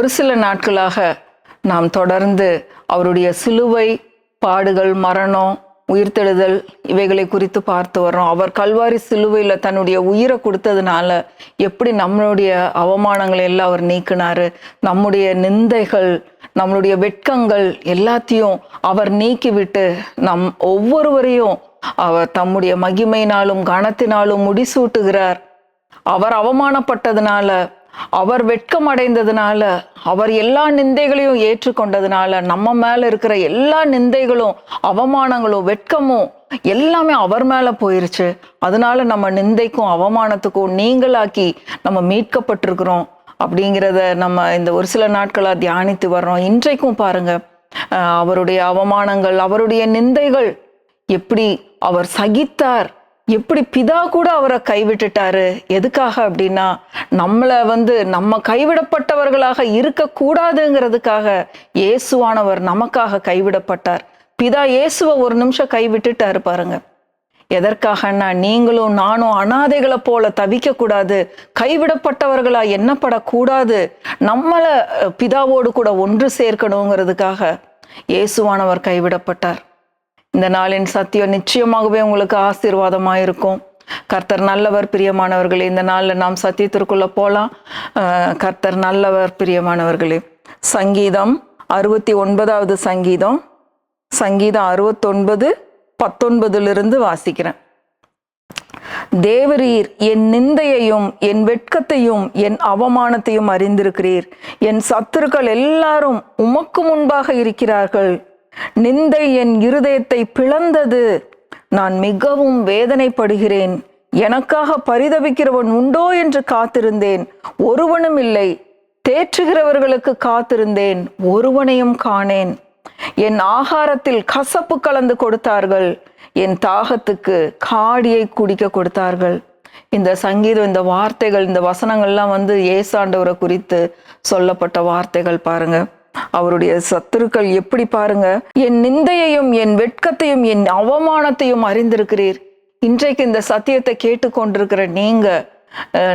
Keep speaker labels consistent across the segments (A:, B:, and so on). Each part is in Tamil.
A: ஒரு சில நாட்களாக நாம் தொடர்ந்து அவருடைய சிலுவை பாடுகள் மரணம் உயிர்த்தெழுதல் இவைகளை குறித்து பார்த்து வரோம் அவர் கல்வாரி சிலுவையில் தன்னுடைய உயிரை கொடுத்ததுனால எப்படி நம்மளுடைய அவமானங்களை எல்லாம் அவர் நீக்கினாரு நம்முடைய நிந்தைகள் நம்மளுடைய வெட்கங்கள் எல்லாத்தையும் அவர் நீக்கிவிட்டு நம் ஒவ்வொருவரையும் அவர் தம்முடைய மகிமையினாலும் கனத்தினாலும் முடிசூட்டுகிறார் அவர் அவமானப்பட்டதுனால அவர் வெட்கம் அடைந்ததுனால அவர் எல்லா நிந்தைகளையும் ஏற்றுக்கொண்டதுனால நம்ம மேல இருக்கிற எல்லா நிந்தைகளும் அவமானங்களும் வெட்கமும் எல்லாமே அவர் மேல போயிருச்சு அதனால நம்ம நிந்தைக்கும் அவமானத்துக்கும் நீங்களாக்கி நம்ம மீட்கப்பட்டிருக்கிறோம் அப்படிங்கிறத நம்ம இந்த ஒரு சில நாட்களாக தியானித்து வர்றோம் இன்றைக்கும் பாருங்க அவருடைய அவமானங்கள் அவருடைய நிந்தைகள் எப்படி அவர் சகித்தார் எப்படி பிதா கூட அவரை கைவிட்டுட்டாரு எதுக்காக அப்படின்னா நம்மளை வந்து நம்ம கைவிடப்பட்டவர்களாக இருக்கக்கூடாதுங்கிறதுக்காக இயேசுவானவர் நமக்காக கைவிடப்பட்டார் பிதா இயேசுவை ஒரு நிமிஷம் கைவிட்டுட்டாரு பாருங்க எதற்காகன்னா நீங்களும் நானும் அனாதைகளை போல தவிக்க கூடாது கைவிடப்பட்டவர்களா எண்ணப்படக்கூடாது நம்மளை பிதாவோடு கூட ஒன்று சேர்க்கணுங்கிறதுக்காக இயேசுவானவர் கைவிடப்பட்டார் இந்த நாளின் சத்தியம் நிச்சயமாகவே உங்களுக்கு ஆசீர்வாதமாக இருக்கும் கர்த்தர் நல்லவர் பிரியமானவர்களே இந்த நாளில் நாம் சத்தியத்திற்குள்ளே போகலாம் கர்த்தர் நல்லவர் பிரியமானவர்களே சங்கீதம் அறுபத்தி ஒன்பதாவது சங்கீதம் சங்கீதம் அறுபத்தொன்பது பத்தொன்பதுலிருந்து வாசிக்கிறேன் தேவரீர் என் நிந்தையையும் என் வெட்கத்தையும் என் அவமானத்தையும் அறிந்திருக்கிறீர் என் சத்துருக்கள் எல்லாரும் உமக்கு முன்பாக இருக்கிறார்கள் நிந்தை என் இருதயத்தை பிளந்தது நான் மிகவும் வேதனைப்படுகிறேன் எனக்காக பரிதவிக்கிறவன் உண்டோ என்று காத்திருந்தேன் ஒருவனும் இல்லை தேற்றுகிறவர்களுக்கு காத்திருந்தேன் ஒருவனையும் காணேன் என் ஆகாரத்தில் கசப்பு கலந்து கொடுத்தார்கள் என் தாகத்துக்கு காடியை குடிக்க கொடுத்தார்கள் இந்த சங்கீதம் இந்த வார்த்தைகள் இந்த வசனங்கள்லாம் வந்து ஏசாண்டவரை குறித்து சொல்லப்பட்ட வார்த்தைகள் பாருங்கள் அவருடைய சத்துருக்கள் எப்படி பாருங்க என் நிந்தையையும் என் வெட்கத்தையும் என் அவமானத்தையும் அறிந்திருக்கிறீர் இன்றைக்கு இந்த சத்தியத்தை கேட்டுக்கொண்டிருக்கிற நீங்க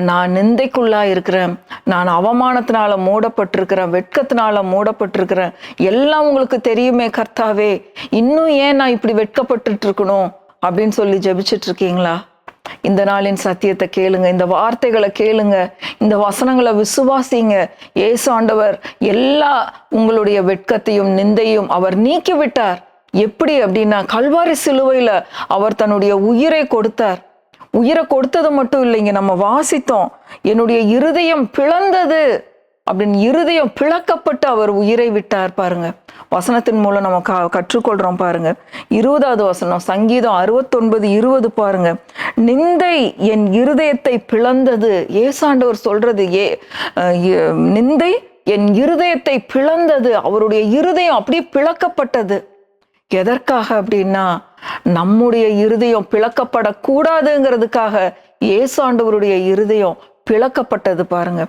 A: நான் நிந்தைக்குள்ளா இருக்கிறேன் நான் அவமானத்தினால மூடப்பட்டிருக்கிறேன் வெட்கத்தினால மூடப்பட்டிருக்கிறேன் எல்லாம் உங்களுக்கு தெரியுமே கர்த்தாவே இன்னும் ஏன் நான் இப்படி வெட்கப்பட்டுட்டு இருக்கணும் அப்படின்னு சொல்லி ஜபிச்சுட்டு இருக்கீங்களா இந்த நாளின் சத்தியத்தை கேளுங்க இந்த வார்த்தைகளை கேளுங்க இந்த வசனங்களை விசுவாசிங்க ஏசு ஆண்டவர் எல்லா உங்களுடைய வெட்கத்தையும் நிந்தையும் அவர் நீக்கிவிட்டார் எப்படி அப்படின்னா கல்வாரி சிலுவையில் அவர் தன்னுடைய உயிரை கொடுத்தார் உயிரை கொடுத்தது மட்டும் இல்லைங்க நம்ம வாசித்தோம் என்னுடைய இருதயம் பிளந்தது அப்படின்னு இருதயம் பிளக்கப்பட்டு அவர் உயிரை விட்டார் பாருங்க வசனத்தின் மூலம் நம்ம க கற்றுக்கொள்கிறோம் பாருங்க இருபதாவது வசனம் சங்கீதம் அறுபத்தொன்பது இருபது பாருங்க நிந்தை என் இருதயத்தை பிளந்தது ஏசாண்டவர் சொல்றது ஏ நிந்தை என் இருதயத்தை பிளந்தது அவருடைய இருதயம் அப்படியே பிளக்கப்பட்டது எதற்காக அப்படின்னா நம்முடைய இருதயம் பிளக்கப்படக்கூடாதுங்கிறதுக்காக ஏசாண்டவருடைய இருதயம் பிளக்கப்பட்டது பாருங்க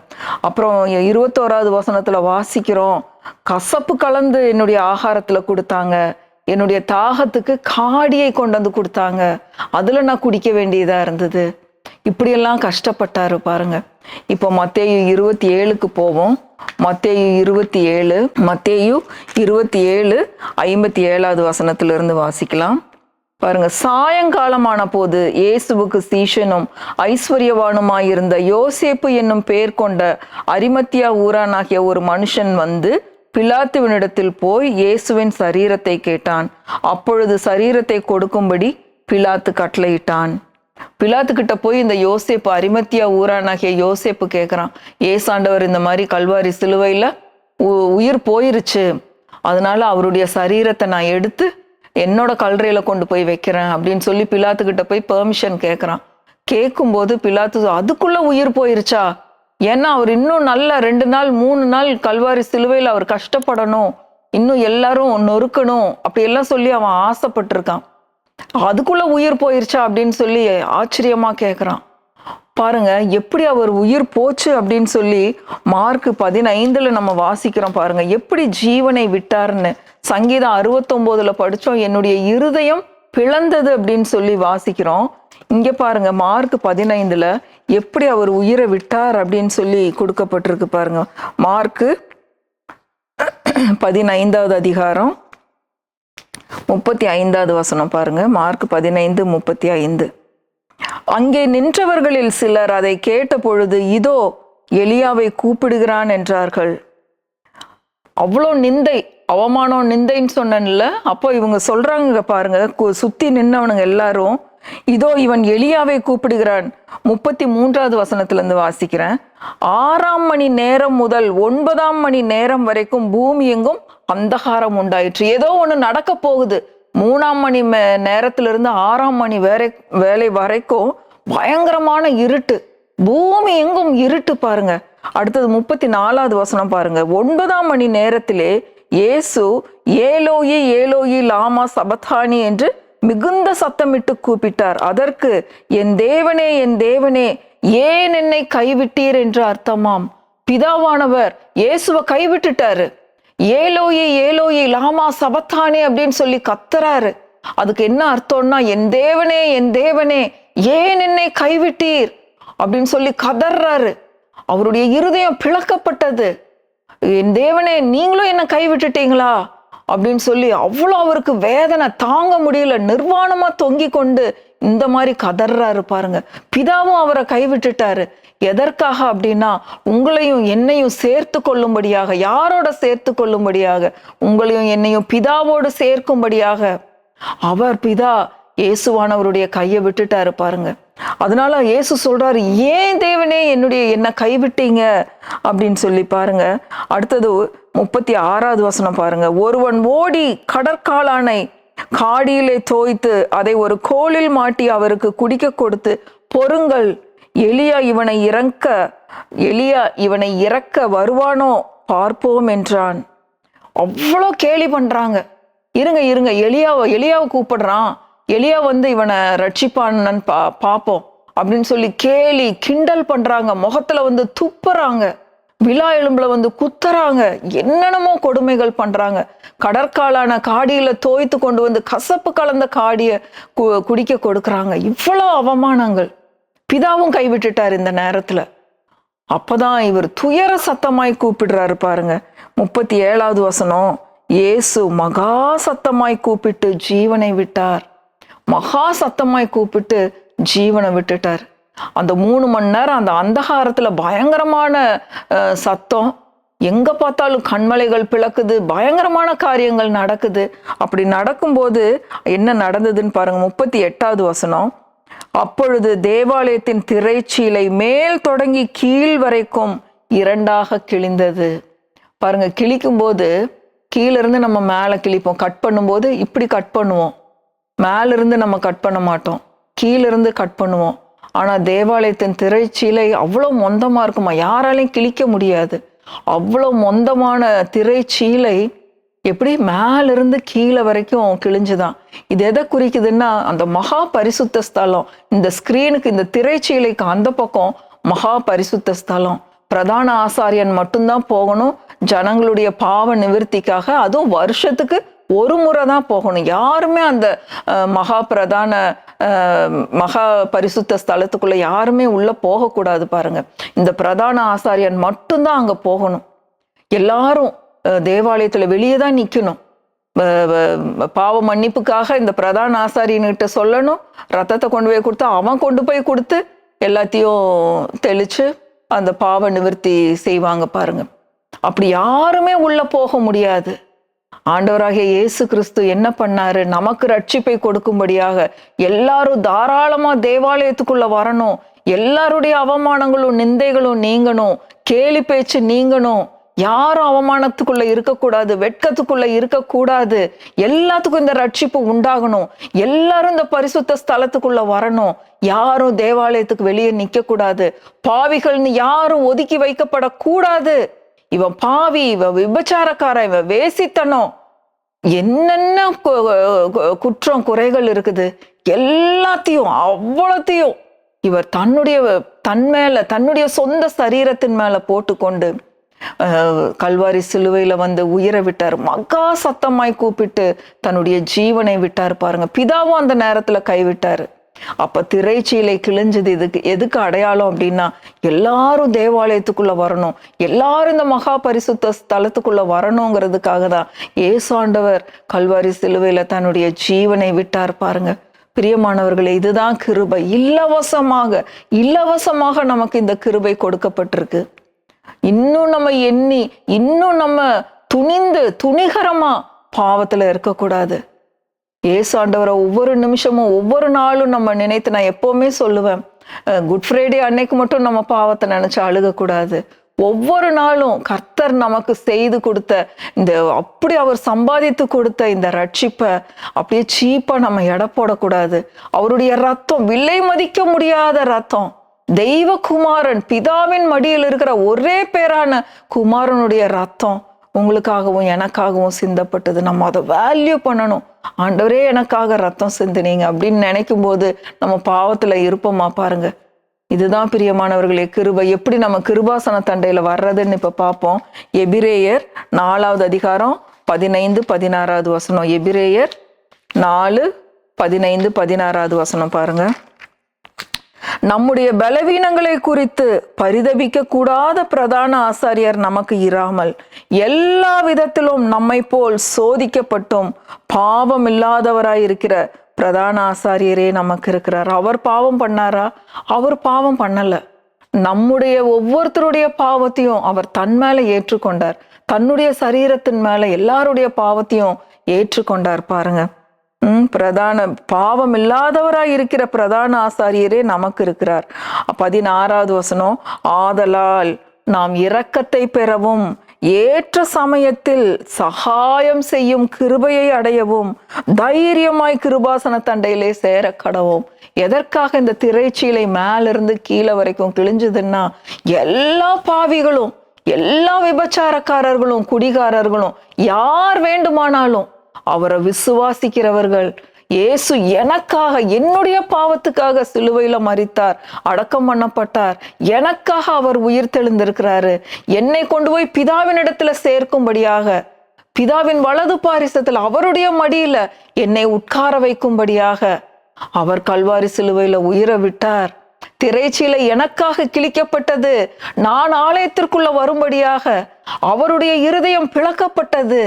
A: அப்புறம் இருபத்தோராவது வசனத்துல வாசிக்கிறோம் கசப்பு கலந்து என்னுடைய ஆகாரத்துல கொடுத்தாங்க என்னுடைய தாகத்துக்கு காடியை கொண்டு வந்து கொடுத்தாங்க அதுல நான் குடிக்க வேண்டியதா இருந்தது இப்படியெல்லாம் கஷ்டப்பட்டாரு பாருங்க இப்போ மத்தேயு இருபத்தி ஏழுக்கு போவோம் மத்தேயு இருபத்தி ஏழு மத்தேயு இருபத்தி ஏழு ஐம்பத்தி ஏழாவது வசனத்திலிருந்து வாசிக்கலாம் பாருங்க சாயங்காலமான போது இயேசுவுக்கு சீஷனும் ஐஸ்வர்யவானுமாயிருந்த யோசேப்பு என்னும் பெயர் கொண்ட அரிமத்தியா ஊரானாகிய ஒரு மனுஷன் வந்து பிலாத்துவனிடத்தில் போய் இயேசுவின் சரீரத்தை கேட்டான் அப்பொழுது சரீரத்தை கொடுக்கும்படி பிலாத்து கட்டளையிட்டான் பிலாத்து கிட்ட போய் இந்த யோசேப்பு அரிமத்தியா ஊரானாகிய யோசேப்பு கேட்குறான் ஏசாண்டவர் இந்த மாதிரி கல்வாரி சிலுவையில் உயிர் போயிருச்சு அதனால அவருடைய சரீரத்தை நான் எடுத்து என்னோட கல்லறையில் கொண்டு போய் வைக்கிறேன் அப்படின்னு சொல்லி கிட்ட போய் பெர்மிஷன் கேட்குறான் கேட்கும்போது பிலாத்து அதுக்குள்ளே உயிர் போயிருச்சா ஏன்னா அவர் இன்னும் நல்லா ரெண்டு நாள் மூணு நாள் கல்வாரி சிலுவையில் அவர் கஷ்டப்படணும் இன்னும் எல்லாரும் நொறுக்கணும் எல்லாம் சொல்லி அவன் ஆசைப்பட்டிருக்கான் அதுக்குள்ளே உயிர் போயிருச்சா அப்படின்னு சொல்லி ஆச்சரியமாக கேட்குறான் பாருங்க எப்படி அவர் உயிர் போச்சு அப்படின்னு சொல்லி மார்க் பதினைந்துல நம்ம வாசிக்கிறோம் பாருங்க எப்படி ஜீவனை விட்டார்னு சங்கீதம் அறுபத்தொம்போதுல படித்தோம் என்னுடைய இருதயம் பிளந்தது அப்படின்னு சொல்லி வாசிக்கிறோம் இங்க பாருங்க மார்க் பதினைந்துல எப்படி அவர் உயிரை விட்டார் அப்படின்னு சொல்லி கொடுக்கப்பட்டிருக்கு பாருங்க மார்க்கு பதினைந்தாவது அதிகாரம் முப்பத்தி ஐந்தாவது வசனம் பாருங்க மார்க் பதினைந்து முப்பத்தி ஐந்து அங்கே நின்றவர்களில் சிலர் அதை கேட்டபொழுது இதோ எலியாவை கூப்பிடுகிறான் என்றார்கள் அவ்வளோ நிந்தை அவமானம் நிந்தைன்னு சொன்னன்ல அப்போ இவங்க சொல்றாங்க பாருங்க சுத்தி நின்னவனுங்க எல்லாரும் இதோ இவன் எளியாவை கூப்பிடுகிறான் முப்பத்தி மூன்றாவது வசனத்திலிருந்து வாசிக்கிறேன் ஆறாம் மணி நேரம் முதல் ஒன்பதாம் மணி நேரம் வரைக்கும் பூமி எங்கும் அந்தகாரம் உண்டாயிற்று ஏதோ ஒன்று நடக்க போகுது மூணாம் மணி நேரத்திலிருந்து ஆறாம் மணி வேலை வேலை வரைக்கும் பயங்கரமான இருட்டு பூமி எங்கும் இருட்டு பாருங்க அடுத்தது முப்பத்தி நாலாவது வசனம் பாருங்க ஒன்பதாம் மணி நேரத்திலே இயேசு ஏலோயி ஏலோயி லாமா சபத்தானி என்று மிகுந்த சத்தமிட்டு கூப்பிட்டார் அதற்கு என் தேவனே என் தேவனே ஏன் என்னை கைவிட்டீர் என்று அர்த்தமாம் பிதாவானவர் இயேசுவை கைவிட்டுட்டாரு ஏலோயே ஏலோயே லாமா சபத்தானே அப்படின்னு சொல்லி கத்துறாரு அதுக்கு என்ன அர்த்தம்னா என் தேவனே என் தேவனே ஏன் என்னை கைவிட்டீர் அப்படின்னு சொல்லி கதறாரு அவருடைய இருதயம் பிளக்கப்பட்டது என் தேவனே நீங்களும் என்ன கைவிட்டுட்டீங்களா அப்படின்னு சொல்லி அவ்வளோ அவருக்கு வேதனை தாங்க முடியல நிர்வாணமா தொங்கி கொண்டு இந்த மாதிரி கதறாரு பாருங்க பிதாவும் அவரை கைவிட்டுட்டாரு எதற்காக அப்படின்னா உங்களையும் என்னையும் சேர்த்து கொள்ளும்படியாக யாரோட சேர்த்து கொள்ளும்படியாக உங்களையும் என்னையும் பிதாவோடு சேர்க்கும்படியாக அவர் பிதா இயேசுவானவருடைய கையை விட்டுட்டாரு பாருங்க அதனால இயேசு சொல்றாரு ஏன் தேவனே என்னுடைய என்ன கைவிட்டீங்க அப்படின்னு சொல்லி பாருங்க அடுத்தது முப்பத்தி ஆறாவது வசனம் பாருங்க ஒருவன் ஓடி கடற்காலானை காடியிலே தோய்த்து அதை ஒரு கோளில் மாட்டி அவருக்கு குடிக்க கொடுத்து பொருங்கள் எலியா இவனை இறக்க எலியா இவனை இறக்க வருவானோ பார்ப்போம் என்றான் அவ்வளோ கேலி பண்ணுறாங்க இருங்க இருங்க எலியாவை எலியாவை கூப்பிடுறான் எலியா வந்து இவனை ரட்சிப்பான்னு பா பார்ப்போம் அப்படின்னு சொல்லி கேலி கிண்டல் பண்ணுறாங்க முகத்தில் வந்து துப்புறாங்க விழா எலும்பில் வந்து குத்துறாங்க என்னென்னமோ கொடுமைகள் பண்ணுறாங்க கடற்காலான காடியில் தோய்த்து கொண்டு வந்து கசப்பு கலந்த காடியை குடிக்க கொடுக்குறாங்க இவ்வளோ அவமானங்கள் பிதாவும் கைவிட்டுட்டார் இந்த நேரத்தில் அப்பதான் இவர் துயர சத்தமாய் கூப்பிடுறாரு பாருங்க முப்பத்தி ஏழாவது வசனம் இயேசு மகா சத்தமாய் கூப்பிட்டு ஜீவனை விட்டார் மகா சத்தமாய் கூப்பிட்டு ஜீவனை விட்டுட்டார் அந்த மூணு மணி நேரம் அந்த அந்தகாரத்தில் பயங்கரமான சத்தம் எங்க பார்த்தாலும் கண்மலைகள் பிளக்குது பயங்கரமான காரியங்கள் நடக்குது அப்படி நடக்கும்போது என்ன நடந்ததுன்னு பாருங்க முப்பத்தி எட்டாவது வசனம் அப்பொழுது தேவாலயத்தின் திரைச்சீலை மேல் தொடங்கி கீழ் வரைக்கும் இரண்டாக கிழிந்தது பாருங்க கிழிக்கும் போது இருந்து நம்ம மேலே கிழிப்போம் கட் பண்ணும்போது இப்படி கட் பண்ணுவோம் மேலிருந்து நம்ம கட் பண்ண மாட்டோம் கீழிருந்து கட் பண்ணுவோம் ஆனால் தேவாலயத்தின் திரைச்சீலை அவ்வளோ மொந்தமாக இருக்குமா யாராலையும் கிழிக்க முடியாது அவ்வளோ மொந்தமான திரைச்சீலை எப்படி மேலிருந்து கீழே வரைக்கும் கிழிஞ்சுதான் இது எதை குறிக்குதுன்னா அந்த மகா பரிசுத்த ஸ்தலம் இந்த ஸ்கிரீனுக்கு இந்த திரைச்சீலைக்கு அந்த பக்கம் மகா பரிசுத்த ஸ்தலம் பிரதான ஆசாரியன் மட்டும்தான் போகணும் ஜனங்களுடைய பாவ நிவர்த்திக்காக அதுவும் வருஷத்துக்கு ஒரு முறை தான் போகணும் யாருமே அந்த மகா பிரதான மகா பரிசுத்த ஸ்தலத்துக்குள்ள யாருமே உள்ள போகக்கூடாது பாருங்க இந்த பிரதான ஆசாரியன் மட்டும்தான் அங்க போகணும் எல்லாரும் தேவாலயத்தில் வெளியே தான் நிற்கணும் பாவ மன்னிப்புக்காக இந்த பிரதான ஆசாரியன்கிட்ட சொல்லணும் ரத்தத்தை கொண்டு போய் கொடுத்து அவன் கொண்டு போய் கொடுத்து எல்லாத்தையும் தெளித்து அந்த பாவ நிவர்த்தி செய்வாங்க பாருங்க அப்படி யாருமே உள்ளே போக முடியாது ஆண்டவராகிய இயேசு கிறிஸ்து என்ன பண்ணாரு நமக்கு ரட்சிப்பை கொடுக்கும்படியாக எல்லாரும் தாராளமா தேவாலயத்துக்குள்ள வரணும் எல்லாருடைய அவமானங்களும் நிந்தைகளும் நீங்கணும் கேலி பேச்சு நீங்கணும் யாரும் அவமானத்துக்குள்ள இருக்கக்கூடாது வெட்கத்துக்குள்ள இருக்கக்கூடாது எல்லாத்துக்கும் இந்த ரட்சிப்பு உண்டாகணும் எல்லாரும் இந்த பரிசுத்த ஸ்தலத்துக்குள்ள வரணும் யாரும் தேவாலயத்துக்கு வெளியே நிக்க கூடாது பாவிகள்னு யாரும் ஒதுக்கி வைக்கப்படக்கூடாது இவன் பாவி இவன் விபச்சாரக்காரன் இவன் வேசித்தனம் என்னென்ன குற்றம் குறைகள் இருக்குது எல்லாத்தையும் அவ்வளோத்தையும் இவர் தன்னுடைய தன் மேல தன்னுடைய சொந்த சரீரத்தின் மேல போட்டுக்கொண்டு கல்வாரி சிலுவையில் வந்து உயிரை விட்டார் மகா சத்தமாய் கூப்பிட்டு தன்னுடைய ஜீவனை விட்டார் பாருங்க பிதாவும் அந்த நேரத்தில் கைவிட்டார் அப்ப திரைச்சீலை கிழிஞ்சது இதுக்கு எதுக்கு அடையாளம் அப்படின்னா எல்லாரும் தேவாலயத்துக்குள்ள வரணும் எல்லாரும் இந்த மகா பரிசுத்த ஸ்தலத்துக்குள்ள வரணுங்கிறதுக்காக தான் ஏசாண்டவர் கல்வாரி சிலுவையில தன்னுடைய ஜீவனை விட்டார் பாருங்க பிரியமானவர்களே இதுதான் கிருபை இலவசமாக இலவசமாக நமக்கு இந்த கிருபை கொடுக்கப்பட்டிருக்கு இன்னும் நம்ம எண்ணி இன்னும் நம்ம துணிந்து துணிகரமா பாவத்துல இருக்கக்கூடாது ஏசு ஆண்டவரை ஒவ்வொரு நிமிஷமும் ஒவ்வொரு நாளும் நம்ம நினைத்து நான் எப்போவுமே சொல்லுவேன் குட் ஃப்ரைடே அன்னைக்கு மட்டும் நம்ம பாவத்தை நினச்சி அழுகக்கூடாது ஒவ்வொரு நாளும் கர்த்தர் நமக்கு செய்து கொடுத்த இந்த அப்படி அவர் சம்பாதித்து கொடுத்த இந்த ரட்சிப்பை அப்படியே சீப்பாக நம்ம எடை போடக்கூடாது அவருடைய ரத்தம் விலை மதிக்க முடியாத ரத்தம் தெய்வகுமாரன் பிதாவின் மடியில் இருக்கிற ஒரே பேரான குமாரனுடைய ரத்தம் உங்களுக்காகவும் எனக்காகவும் சிந்தப்பட்டது நம்ம அதை வேல்யூ பண்ணணும் ஆண்டவரே எனக்காக ரத்தம் சிந்தினீங்க அப்படின்னு நினைக்கும் போது நம்ம பாவத்தில் இருப்போமா பாருங்க இதுதான் பிரியமானவர்களே கிருபை எப்படி நம்ம கிருபாசன தண்டையில வர்றதுன்னு இப்போ பார்ப்போம் எபிரேயர் நாலாவது அதிகாரம் பதினைந்து பதினாறாவது வசனம் எபிரேயர் நாலு பதினைந்து பதினாறாவது வசனம் பாருங்கள் நம்முடைய பலவீனங்களை குறித்து பரிதவிக்க கூடாத பிரதான ஆசாரியர் நமக்கு இராமல் எல்லா விதத்திலும் நம்மை போல் சோதிக்கப்பட்டும் பாவம் இல்லாதவராய் இருக்கிற பிரதான ஆசாரியரே நமக்கு இருக்கிறார் அவர் பாவம் பண்ணாரா அவர் பாவம் பண்ணல நம்முடைய ஒவ்வொருத்தருடைய பாவத்தையும் அவர் தன் மேல ஏற்றுக்கொண்டார் தன்னுடைய சரீரத்தின் மேல எல்லாருடைய பாவத்தையும் ஏற்றுக்கொண்டார் பாருங்க பிரதான பாவம் இல்லாதவராய் இருக்கிற பிரதான ஆசாரியரே நமக்கு இருக்கிறார் பதினாறாவது வசனம் ஆதலால் நாம் இரக்கத்தை பெறவும் ஏற்ற சமயத்தில் சகாயம் செய்யும் கிருபையை அடையவும் தைரியமாய் கிருபாசன தண்டையிலே சேர கடவும் எதற்காக இந்த திரைச்சீலை மேலிருந்து கீழே வரைக்கும் கிழிஞ்சதுன்னா எல்லா பாவிகளும் எல்லா விபச்சாரக்காரர்களும் குடிகாரர்களும் யார் வேண்டுமானாலும் அவரை விசுவாசிக்கிறவர்கள் இயேசு எனக்காக என்னுடைய பாவத்துக்காக சிலுவையில மறித்தார் அடக்கம் பண்ணப்பட்டார் எனக்காக அவர் உயிர் தெழுந்திருக்கிறாரு என்னை கொண்டு போய் பிதாவினிடத்துல சேர்க்கும்படியாக பிதாவின் வலது பாரிசத்தில் அவருடைய மடியில என்னை உட்கார வைக்கும்படியாக அவர் கல்வாரி சிலுவையில உயிரை விட்டார் திரைச்சீலை எனக்காக கிழிக்கப்பட்டது நான் ஆலயத்திற்குள்ள வரும்படியாக அவருடைய இருதயம் பிளக்கப்பட்டது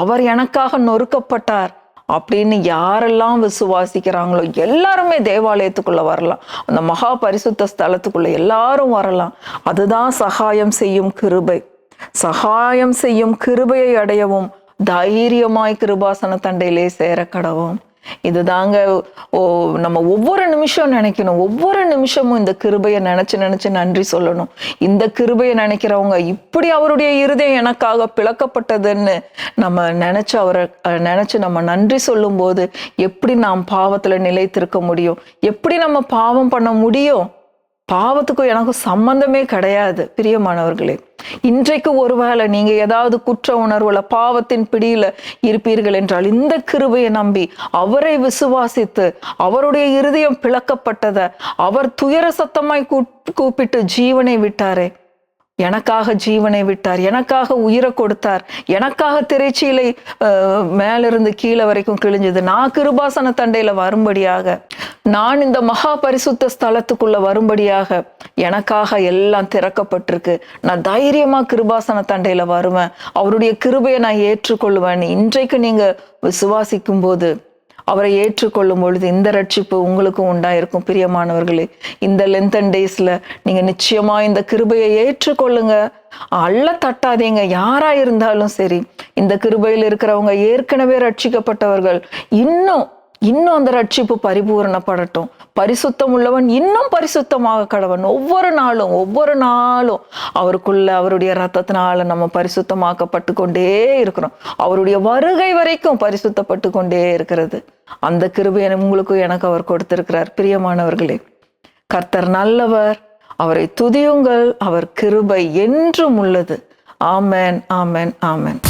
A: அவர் எனக்காக நொறுக்கப்பட்டார் அப்படின்னு யாரெல்லாம் விசுவாசிக்கிறாங்களோ எல்லாருமே தேவாலயத்துக்குள்ள வரலாம் அந்த மகா பரிசுத்த ஸ்தலத்துக்குள்ள எல்லாரும் வரலாம் அதுதான் சகாயம் செய்யும் கிருபை சகாயம் செய்யும் கிருபையை அடையவும் தைரியமாய் கிருபாசன தண்டையிலே சேர கடவும் இது தாங்க ஓ நம்ம ஒவ்வொரு நிமிஷம் நினைக்கணும் ஒவ்வொரு நிமிஷமும் இந்த கிருபையை நினைச்சு நினைச்சு நன்றி சொல்லணும் இந்த கிருபையை நினைக்கிறவங்க இப்படி அவருடைய இருதயம் எனக்காக பிளக்கப்பட்டதுன்னு நம்ம நினைச்சு அவரை நினைச்சு நம்ம நன்றி சொல்லும்போது எப்படி நாம் பாவத்துல நிலைத்திருக்க முடியும் எப்படி நம்ம பாவம் பண்ண முடியும் பாவத்துக்கும் எனக்கும் சம்பந்தமே கிடையாது பிரியமானவர்களே இன்றைக்கு ஒருவேளை நீங்க ஏதாவது குற்ற உணர்வுல பாவத்தின் பிடியில இருப்பீர்கள் என்றால் இந்த கிருபையை நம்பி அவரை விசுவாசித்து அவருடைய இருதயம் பிளக்கப்பட்டதை அவர் துயர சத்தமாய் கூப்பிட்டு ஜீவனை விட்டாரே எனக்காக ஜீவனை விட்டார் எனக்காக உயிரை கொடுத்தார் எனக்காக திரைச்சீலை மேலிருந்து கீழே வரைக்கும் கிழிஞ்சது நான் கிருபாசன தண்டையில வரும்படியாக நான் இந்த மகா பரிசுத்த ஸ்தலத்துக்குள்ள வரும்படியாக எனக்காக எல்லாம் திறக்கப்பட்டிருக்கு நான் தைரியமா கிருபாசன தண்டையில வருவேன் அவருடைய கிருபையை நான் ஏற்றுக்கொள்வேன் இன்றைக்கு நீங்க விசுவாசிக்கும் போது அவரை ஏற்றுக்கொள்ளும் பொழுது இந்த ரட்சிப்பு உங்களுக்கும் உண்டாயிருக்கும் பிரியமானவர்களே இந்த லென்த் அண்ட் டேஸில் நீங்கள் நிச்சயமாக இந்த கிருபையை ஏற்றுக்கொள்ளுங்க அள்ள தட்டாதீங்க யாராக இருந்தாலும் சரி இந்த கிருபையில் இருக்கிறவங்க ஏற்கனவே ரட்சிக்கப்பட்டவர்கள் இன்னும் இன்னும் அந்த ரட்சிப்பு பரிபூரணப்படட்டும் பரிசுத்தம் உள்ளவன் இன்னும் பரிசுத்தமாக கடவன் ஒவ்வொரு நாளும் ஒவ்வொரு நாளும் அவருக்குள்ள அவருடைய ரத்தத்தினால நம்ம பரிசுத்தமாக்கப்பட்டு கொண்டே இருக்கிறோம் அவருடைய வருகை வரைக்கும் பரிசுத்தப்பட்டு கொண்டே இருக்கிறது அந்த கிருபை உங்களுக்கு எனக்கு அவர் கொடுத்திருக்கிறார் பிரியமானவர்களே கர்த்தர் நல்லவர் அவரை துதியுங்கள் அவர் கிருபை என்றும் உள்ளது ஆமேன் ஆமேன் ஆமேன்